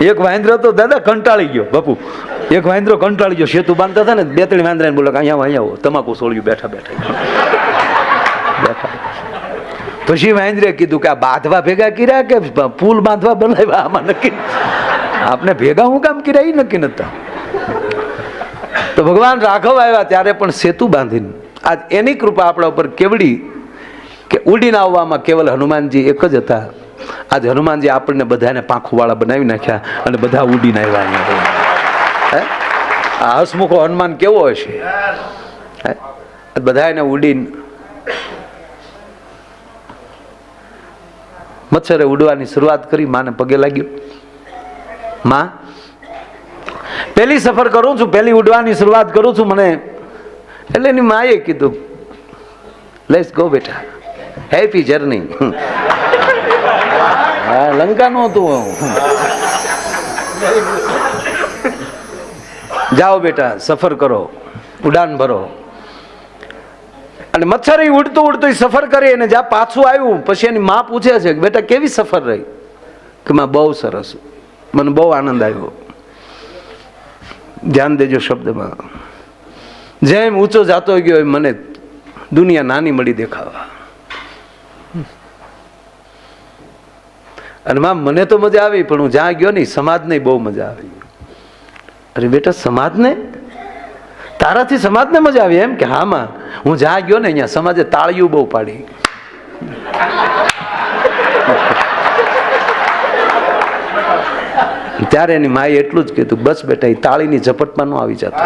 એક વાંદરો તો દાદા કંટાળી ગયો, બાપુ. એક વાંદરો કંટાળી ગયો, સેતુ બાંધતા હતા ને, બે ત્રણ વાંદરાને બોલો અહીંયા અહીંયા આવો, તમાકુ સોળ્યું, બેઠા બેઠા. બેઠા પછી વાંદરે કીધું કે આ બાંધવા ભેગા કર્યા કે પુલ બાંધવા બનાવ્યા? આમાં નક્કી આપણે ભેગા હું કામ કર્યા? એ નક્કી નતા. તો ભગવાન રાઘવ આવ્યા ત્યારે પણ સેતુ બાંધીને, આજ એની કૃપા આપણા ઉપર કેવડી કે ઉડીને આવવામાં કેવલ હનુમાનજી એક જ હતા. આજ હનુમાનજી આપણને બધાને પાંખુવાળા બનાવી નાખ્યા અને બધા ઉડીને આવ્યા હે? આ હસમુખો હનુમાન કેવો હશે? હે? બધા એને ઉડીને મચ્છરે ઉડવાની શરૂઆત કરી, માને પગે લાગ્યો. માં પહેલી સફર કરું છું પહેલી ઉડવાની શરૂઆત કરું છું મને. એટલે એની માએ કીધું લેટ્સ ગો બેટા. હેપી જર્ની હા લંકાનું હતું જાઓ બેટા, સફર કરો, ઉડાન ભરો. અને મચ્છર ઉડતું ઉડતું સફર કરી અને જ્યાં પાછું આવ્યું, પછી એની મા પૂછે છે કે, બેટા, કેવી સફર રહી? કે, માં, બહુ સરસ. મને બહુ આનંદ આવ્યો. ધ્યાન દેજો શબ્દમાં. જેમ ઊંચો જાતો ગયો એમ મને દુનિયા નાની મળી દેખાવા. અને માં મને તો મજા આવી, પણ હું જ્યાં ગયો નહીં સમાજને બહુ મજા આવી અરે બેટા, સમાજને? તારાથી સમાજને મજા આવી એમ કે હા, માં. હું જ્યાં ગયો ને અહીંયા સમાજે તાળીઓ બહુ પાડી. ત્યારે એની માએ એટલું જ કીધું, બસ બેટા એ તાળીની ઝપટમાં આવી જતો.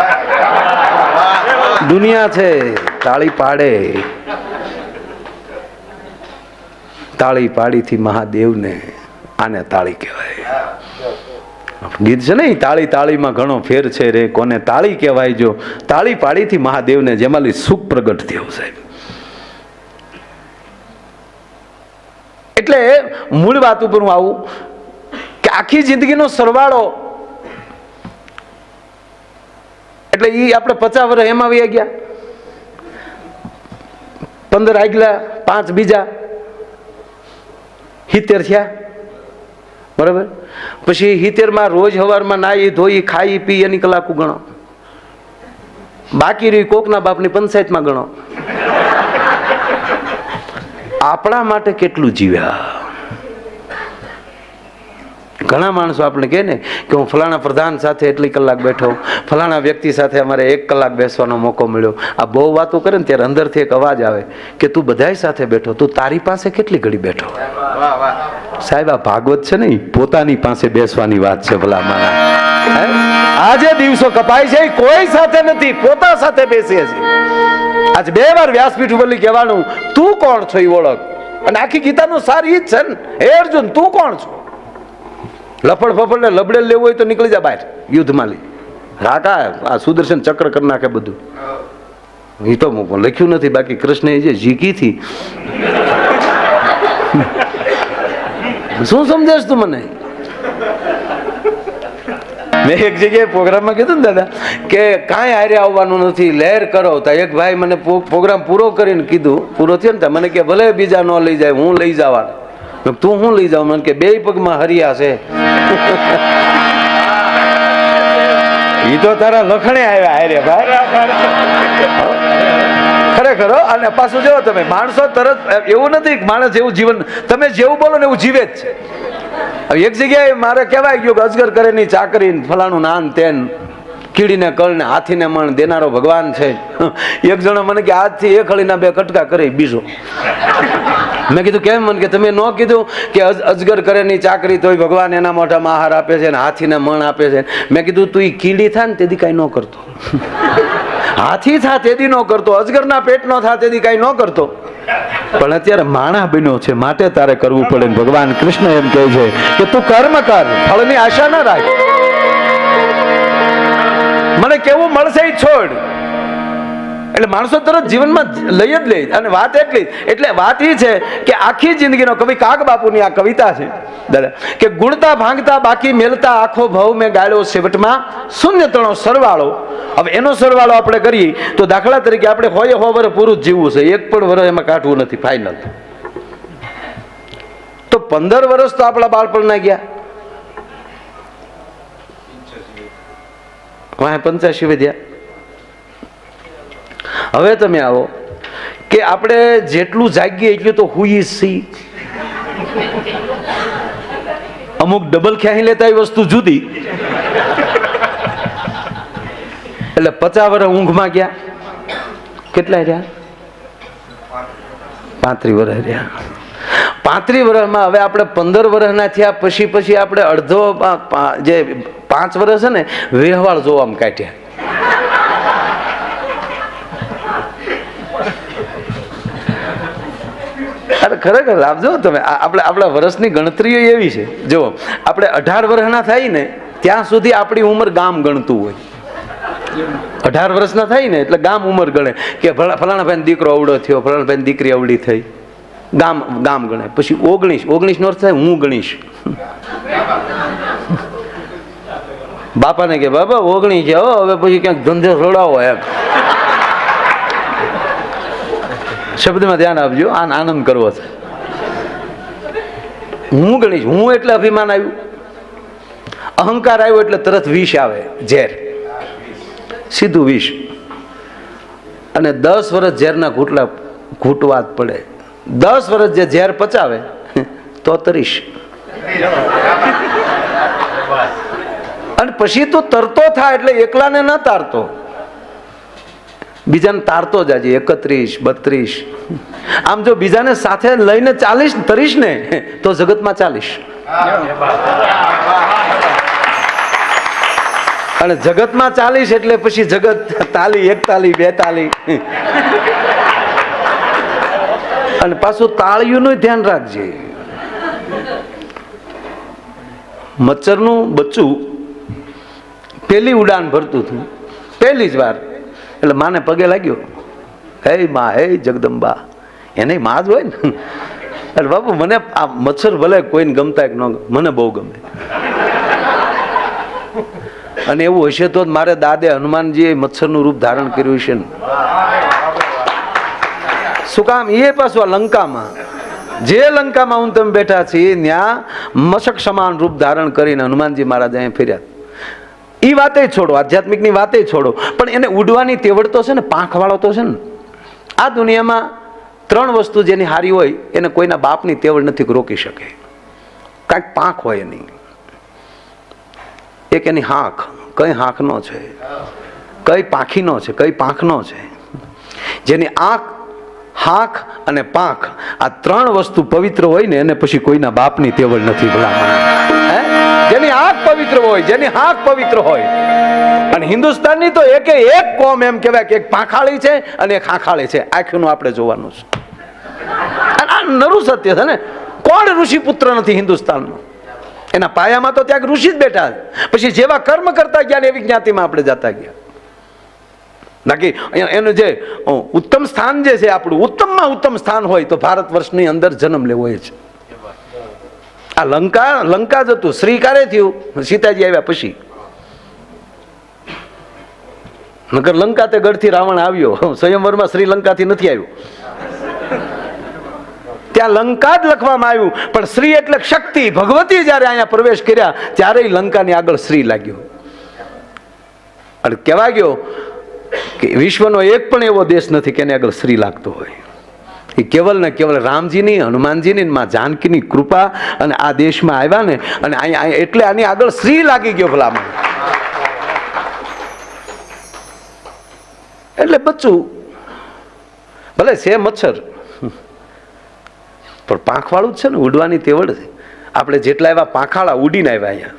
દુનિયા છે, તાળી પાડે. તાળી પાડીથી મહાદેવને આને તાળી કહેવાય. ગીત છે ને તાળી તાળીમાં ઘણો ફેર છે રે, કોને તાળી કહેવાય જો. તાળી પાડીથી મહાદેવને જેમાં સુખ પ્રગટ થયું સાહેબ. એટલે મૂળ વાત ઉપર હું આવું કે આખી જિંદગીનો સરવાળો એટલે એ આપણે પચાસ વર્ષ એમાં આવી ગયા. પંદર આગલા પાંચ બીજા. સિત્તેર થયા. બરાબર? પછી હિતેરમાં રોજ સવારમાં નાહી, ધોઈ, ખાઈ, પી, એની કલાકો ગણો. બાકી રહી કોકના બાપની પંચાયતમાં ગણો. આપણા માટે કેટલું જીવ્યા? ઘણા માણસો આપણે કહે ને કે હું ફલાણા પ્રધાન સાથે એટલી કલાક બેઠો ફલાણા વ્યક્તિ સાથે અમારે એક કલાક બેસવાનો મોકો મળ્યો. આ બહુ વાતો કરે ને ત્યારે અંદરથી એક અવાજ આવે કે તું બધાય સાથે બેઠો, તું તારી પાસે કેટલી ઘડી બેઠો? સાહેબ, આ ભાગવત છે ને પોતાની પાસે બેસવાની વાત છે ભલા મારા? આજે દિવસો કપાય છે કોઈ સાથે નથી, પોતા સાથે બેસે છે. આજ બે વાર વ્યાસપીઠ ઉપર કહેવાનું, તું કોણ છો એ ઓળખ? અને આખી ગીતાનો સાર ઈ જ છે ને. હે અર્જુન, તું કોણ છો? લફડ ફફડ ને લબડે લેવું હોય તો નીકળી જા બહાર, યુદ્ધમાં લઈ. રાકા આ સુદર્શન ચક્ર કરી નાખે બધું. એ તો લખ્યું નથી, બાકી કૃષ્ણ એ જે જીગીથી શું સમજાશ તું મને? મેં એક જગ્યાએ પ્રોગ્રામમાં કીધું ને દાદા કે કાંઈ હારે આવવાનું નથી, લહેર કરો. તો એક ભાઈ મને પ્રો- પ્રોગ્રામ પૂરો કરીને કીધું, પૂરો થયો ને મને કે ભલે બીજા ન લઈ જાય, હું લઈ જવા તું હું લઈ જાઉં? મને કે બે પગમાં હરિયા છે. એ તો તારા લખણે આવ્યા હારે ભાઈ. ખરેખર હો. અને પાછું જો તમે માણસો તરત એવું નથી માણસ જેવું જીવન, તમે જેવું બોલો ને એવું જીવે જ છે એક જગ્યાએ મારે કહેવાય ગયું કે અજગર કરે ની ચાકરી ફલાણું નાન તેન કીડીને કળ ને હાથીને મણ દેનારો ભગવાન છે. એક જણો મને કે આજથી એક હળીના બે કટકા કરે, બીજો. મેં કીધું, કેમ? મને કે, તમે ન કીધું કે અજગર કરે ની ચાકરી તોય ભગવાન એના મોઢામાં આહાર આપે છે ને હાથીને મણ આપે છે. મેં કીધું, તું એ કીડી થા ને તેથી કાંઈ ન કરતો. હાથી થા તેથી ન કરતો, અજગરના પેટ નો થા તેથી કાંઈ ન કરતો. પણ અત્યારે માણા બન્યો છે, માટે તારે કરવું પડે ભગવાન કૃષ્ણ એમ કહે છે કે તું કર્મ કર, ફળની આશા ન રાખ. કેવું મળશે છોડ? એટલે માણસો તરત જીવનમાં લઈ જ લે. અને વાત એટલી. એટલે વાત એ છે કે આખી જિંદગીનો કવિ કાગ બાપુની આ કવિતા છે. દાદા, કે ગુણતા ભાંગતા બાકી મેલતા આખો ભાવ મેં ગાળ્યો છેવટમાં શૂન્ય તણો સરવાળો. હવે એનો સરવાળો આપણે કરીએ તો દાખલા તરીકે આપણે હોય હો વર પૂરું જીવવું છે. એક પણ વર એમાં કાઢવું નથી. ફાઇનલ તો પંદર વર્ષ તો આપણા બાળપણના ગયા. વાહ પંચ્યાસી વધ્યા. હવે તમે આવો કે આપણે જેટલું જાગીએ એટલું તો હુઈ સી અમુક ડબલ ખ્યાહી લેતા એ વસ્તુ જુદી. એટલે પચાસ વર્ષ ઊંઘમાં ગયા. કેટલા રહ્યા? પાંત્રીસ વર્ષ રહ્યા. પાંત્રીસ વર્ષમાં હવે આપણે પંદર વર્ષના થયા, પછી પછી આપણે અડધો જે પાંચ વર્ષ છે ને વ્યવહાર જોવામાં કાઢ્યા. અરે ખરેખર આપજો તમે આપણે, આપણા વર્ષની ગણતરીઓ એવી છે. જો આપણે અઢાર વર્ષના થાય ને, ત્યાં સુધી આપણી ઉંમર ગામ ગણતું હોય. અઢાર વર્ષના થાય ને, એટલે ગામ ઉંમર ગણે. કે ફલા- ફલાણા ભાઈ દીકરો અવડો થયો, ફલાણા ભાઈ દીકરી અવડી થઈ. ગામ ગામ ગણે પછી ઓગણીસ ઓગણીસ નો અર્થ થાય હું ગણીશ. બાપાને કે બાપા ઓગણી છે, હો, હવે પછી ક્યાંક ધંધો રોડાવો એમ. શબ્દમાં ધ્યાન આપજો, આન આનંદ કરવો છે. હું ગણીશ, હું એટલે અભિમાન આવ્યું? અહંકાર આવ્યો એટલે તરત વિષ આવે, ઝેર. સીધું વિષ. અને દસ વર્ષ ઝેરના ઘૂંટલા ઘૂંટવા જ પડે. દસ વર્ષ જે ઝેર પચાવે, તો તરીશ. અને પછી તું તરતો થાય એટલે એકલાને ન તારતો. બીજાને તારતો જાજે, એકત્રીસ, બત્રીસ. આમ જો બીજાને સાથે લઈને ચાલીસ તરીશ ને, તો જગતમાં ચાલીશ. અને જગતમાં ચાલીસ એટલે પછી જગત તાલી, એક તાલી, બે તાલી. અને પાછું તાળીઓનું ધ્યાન રાખજે. મચ્છરનું બચ્ચું પેલી ઉડાન ભરતું હતું. પહેલી જ વાર. એટલે માને પગે લાગ્યો. હે મા, હે જગદંબા. એને મા જ હોય ને. એટલે બાપુ, મને આ મચ્છર ભલે કોઈને ગમતા કે ન મને બહુ ગમે. અને એવું હશે તો મારે દાદે હનુમાનજીએ મચ્છરનું રૂપ ધારણ કર્યું છે ને. શું કામ? એ પાછું આ લંકામાં. જે લંકામાં હું તમે બેઠા છીએ, ત્યાં મશક સમાન રૂપ ધારણ કરીને હનુમાનજી મહારાજ અહીંયા ફેર્યા. એ વાતે છોડો, આધ્યાત્મિકની વાતે છોડો. પણ એને ઉડવાની તેવડ તો છે ને, પાંખવાળો તો છે ને. આ દુનિયામાં ત્રણ વસ્તુ જેની હારી હોય, એને કોઈના બાપની તેવડ નથી રોકી શકે. કાંઈક પાંખ હોય એની. એક એની હાંખ. કઈ હાંખનો છે? કઈ પાંખીનો છે? કઈ પાંખનો છે? જેની આંખ, હાંખ અને પાંખ આ ત્રણ વસ્તુ પવિત્ર હોય ને, એને પછી કોઈના બાપની તેવડ નથી ભલામણ પવિત્ર હોય, જેની હાંખ પવિત્ર હોય. અને હિન્દુસ્તાનની તો એક એક કોમ એમ કહેવાય કે એક પાંખાળી છે અને એક હાંખાળી છે. આખીનું આપણે જોવાનું છે. અને આ નરું સત્ય છે ને. કોણ ઋષિ પુત્ર નથી હિન્દુસ્તાનમાં? એના પાયામાં તો ત્યાં ઋષિ જ બેઠા. પછી જેવા કર્મ કરતા ગયા એવી જ્ઞાતિમાં આપણે જતા ગયા. બાકી એનું જે ઉત્તમ સ્થાન જે છે આપણું, ઉત્તમમાં ઉત્તમ સ્થાન હોય તો ભારત વર્ષની અંદર જન્મ લેવો એ છે. આ લંકા લંકા જ હતું. શ્રીકારે થયું. સીતાજી આવ્યા પછી. નગર લંકા તે ગઢથી રાવણ આવ્યો. સ્વયંવરમાં શ્રીલંકાથી નથી આવ્યો. ત્યાં લંકા જ લખવામાં આવ્યું. પણ શ્રી એટલે શક્તિ. ભગવતી જ્યારે અહીંયા પ્રવેશ કર્યા ત્યારે લંકાની આગળ શ્રી લાગ્યો. અને કહેવા ગયો કે વિશ્વનો એક પણ એવો દેશ નથી કે એને આગળ શ્રી લાગતો હોય. એ કેવલ ને કેવલ રામજીની, હનુમાનજીની માં જાનકીની કૃપા અને આ દેશમાં આવ્યા ને અને અહીંયા એટલે આની આગળ શ્રી લાગી ગયો ભલામણ. એટલે બચ્ચું, ભલે છે મચ્છર, પણ પાંખવાળું જ છે ને, ઉડવાની તેવડ છે. આપણે જેટલા એવા પાંખાળા ઉડીને આવ્યા અહીંયા.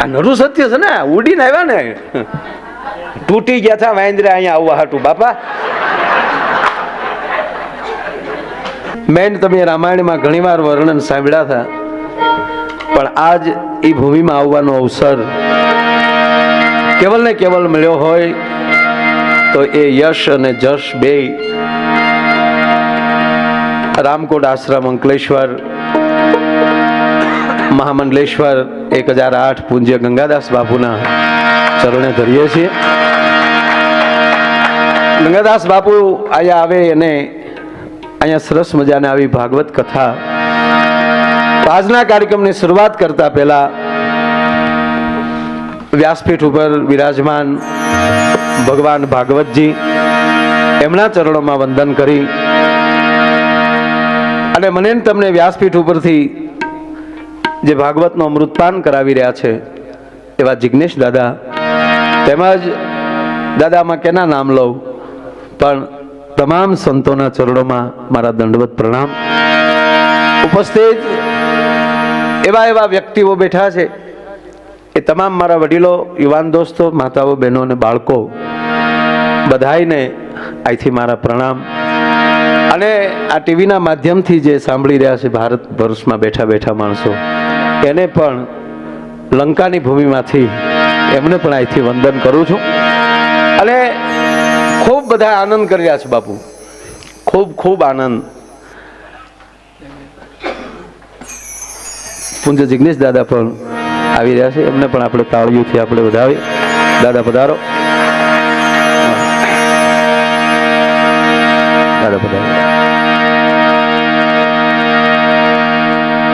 આ નરું સત્ય છે ને ઉડીને આવ્યા ને. તૂટી ગયા હતા વાંદરા અહીંયા આવવા હાટું બાપા મેન તમે રામાયણમાં ઘણીવાર વર્ણન સાંભળ્યા હતા. પણ આજ એ ભૂમિમાં આવવાનો અવસર કેવલ ને કેવલ મળ્યો હોય તો એ યશ અને જશ બે રામકોટ આશ્રમ અંકલેશ્વર, મહામંડલેશ્વર, એક હજાર આઠ પૂજ્ય ગંગાદાસ બાપુના ચરણે ધરીએ છીએ. ગંગાદાસ બાપુ અહીંયા આવે અને અહીંયા સરસ મજાને આવી ભાગવત કથા. આજના કાર્યક્રમની શરૂઆત કરતા પહેલા વ્યાસપીઠ ઉપર વિરાજમાન ભગવાન ભાગવતજી એમના ચરણોમાં વંદન કરી. અને મને તમને વ્યાસપીઠ ઉપરથી જે ભાગવતનો અમૃતપાન કરાવી રહ્યા છે, એવા જિજ્ઞેશ દાદા, તેમજ દાદામાં કેના નામ લઉં, પણ તમામ સંતોના ચરણોમાં મારા દંડવત પ્રણામ. ઉપસ્થિત એવા એવા વ્યક્તિઓ બેઠા છે એ તમામ મારા વડીલો, યુવાન દોસ્તો, માતાઓ, બહેનો અને બાળકો, બધાયને અહીંથી મારા પ્રણામ. અને આ ટીવીના માધ્યમથી જે સાંભળી રહ્યા છે ભારત વર્ષમાં બેઠા બેઠા માણસો, એને પણ લંકાની ભૂમિમાંથી એમને પણ અહીંથી વંદન કરું છું. બધા આનંદ કર્યા છે બાપુ. ખૂબ ખૂબ આનંદ. પૂંજ જિગ્નેશ દાદા પણ આવી રહ્યા છે. એમને પણ આપણે તાળીઓથી આપણે વધાવી. દાદા પધારો. દાદા પધારો.